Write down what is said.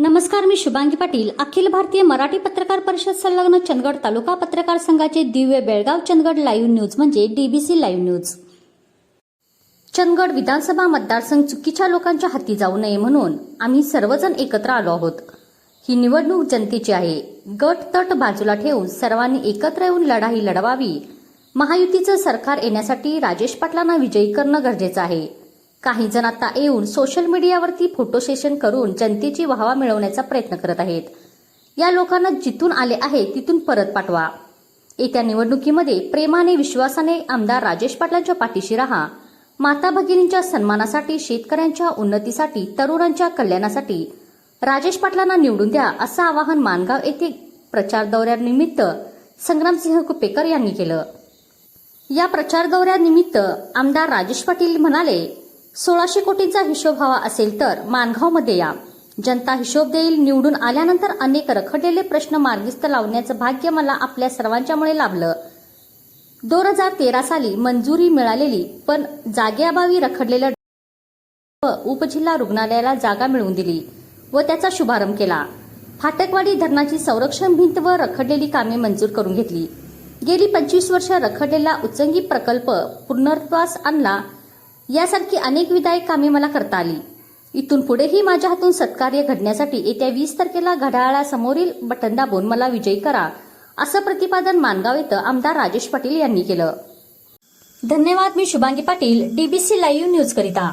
नमस्कार मी शुभांगी पाटील. अखिल भारतीय मराठी पत्रकार परिषद संलग्न चंदगड तालुका पत्रकार संघाचे दिव्य बेळगाव चंदगड लाईव्ह न्यूज म्हणजे डीबीसी लाईव्ह न्यूज. चंदगड विधानसभा मतदारसंघ चुकीच्या लोकांच्या हाती जाऊ नये म्हणून आम्ही सर्वजण एकत्र आलो आहोत. ही निवडणूक जनतेची आहे. गट तट बाजूला ठेवून सर्वांनी एकत्र येऊन लढाई लढवावी. महायुतीचं सरकार येण्यासाठी राजेश पाटलांना विजयी करणं गरजेचं आहे. काही जण आता येऊन सोशल मीडियावरती फोटो सेशन करून जनतेची वाहवा मिळवण्याचा प्रयत्न करत आहेत. या लोकांना जिथून आले आहे तिथून परत पाठवा. येत्या निवडणुकीमध्ये प्रेमाने विश्वासाने आमदार राजेश पाटलांच्या पाठीशी राहा. माता भगिनींच्या सन्मानासाठी शेतकऱ्यांच्या उन्नतीसाठी तरुणांच्या कल्याणासाठी राजेश पाटलांना निवडून द्या असं आवाहन मानगाव येथे प्रचार दौऱ्यानिमित्त संग्रामसिंह कुपेकर यांनी केलं. या प्रचार दौऱ्यानिमित्त आमदार राजेश पाटील म्हणाले सोळाशे कोटींचा हिशोब हवा असेल तर मानगावमध्ये या. जनता हिशोब देईल निवडून आल्यानंतर अनेक रखडलेले प्रश्न मार्गिस्त लावण्याचं भाग्य मला आपल्या सर्वांच्यामुळे लाभलं. दोन हजार तेरा साली मंजुरी मिळालेली पण जागेअभावी रखडलेलं व उपजिल्हा रुग्णालयाला जागा मिळवून दिली व त्याचा शुभारंभ केला. फाटकवाडी धरणाची संरक्षण भिंत व रखडलेली कामे मंजूर करून घेतली. गेली पंचवीस वर्ष रखडलेला उच्चंगी प्रकल्प पुनर्वास आणला यासारखी अनेक विधायक कामे मला करता आली. इथून पुढेही माझ्या हातून सत्कार्य घडण्यासाठी येत्या वीस तारखेला घड्याळासमोरील बटन दाबून मला विजयी करा असं प्रतिपादन मानगाव इथं आमदार राजेश पाटील यांनी केलं. धन्यवाद मी Shubhangi Patil DBC live news करिता.